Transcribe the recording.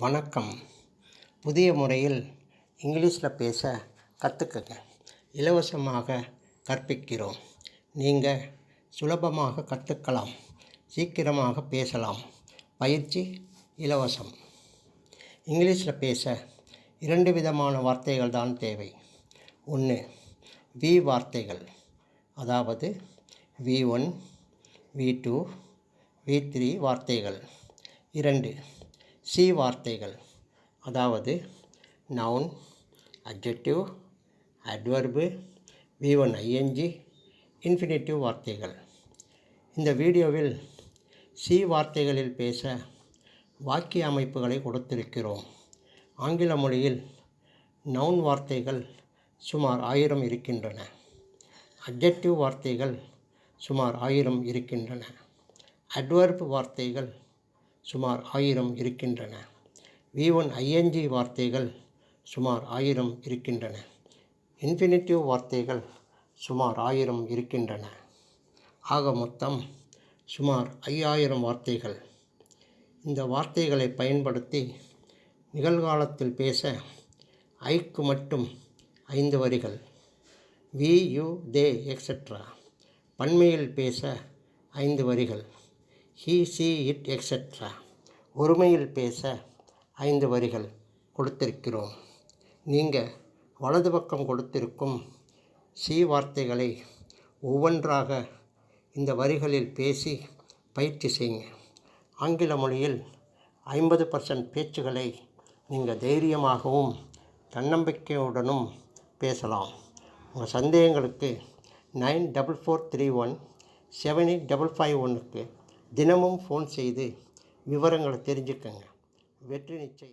வணக்கம். புதிய முறையில் இங்கிலீஷில் பேச கற்றுக்கங்க இலவசமாக கற்பிக்கிறோம். நீங்கள் சுலபமாக கற்றுக்கலாம் சீக்கிரமாக பேசலாம். பயிற்சி இலவசம். இங்கிலீஷில் பேச இரண்டு விதமான வார்த்தைகள் தான் தேவை. ஒன்று வி வார்த்தைகள். அதாவது V one V two V three வார்த்தைகள். இரண்டு சி வார்த்தைகள் அதாவது noun objective adverb V one ING infinitive வார்த்தைகள். இந்த வீடியோவில் சி வார்த்தைகளில் பேச வாக்கிய அமைப்புகளை கொடுத்திருக்கிறோம். ஆங்கில மொழியில் நவுன் வார்த்தைகள் சுமார் ஆயிரம் இருக்கின்றன. அப்ஜெக்டிவ் வார்த்தைகள் சுமார் ஆயிரம் இருக்கின்றன. அட்வர்ப் வார்த்தைகள் சுமார் ஆயிரம் இருக்கின்றன. வி ஒன் ஐஎன்ஜி வார்த்தைகள் சுமார் ஆயிரம் இருக்கின்றன. இன்ஃபினிட்டிவ் வார்த்தைகள் சுமார் ஆயிரம் இருக்கின்றன. ஆக மொத்தம் சுமார் ஐயாயிரம் வார்த்தைகள். இந்த வார்த்தைகளை பயன்படுத்தி நிகழ்காலத்தில் பேச ஐக்கு மட்டும் ஐந்து வரிகள். வி யூ தே எக்ஸெட்ரா பன்மையில் பேச ஐந்து வரிகள். ஹீ சி இட் எக்ஸெட்ரா ஒருமையில் பேச ஐந்து வரிகள் கொடுத்திருக்கிறோம். நீங்கள் வலது பக்கம் கொடுத்திருக்கும் சி வார்த்தைகளை ஒவ்வொன்றாக இந்த வரிகளில் பேசி பயிற்சி செய்யுங்க. ஆங்கில மொழியில் ஐம்பது பர்சன்ட் பேச்சுகளை நீங்கள் தைரியமாகவும் தன்னம்பிக்கையுடனும் பேசலாம். உங்கள் சந்தேகங்களுக்கு nine double four three one seven eight double five ஒன்றுக்கு தினமும் ஃபோன் செய்து விவரங்களை தெரிஞ்சுக்கங்க. வெற்றி நிச்சயம்.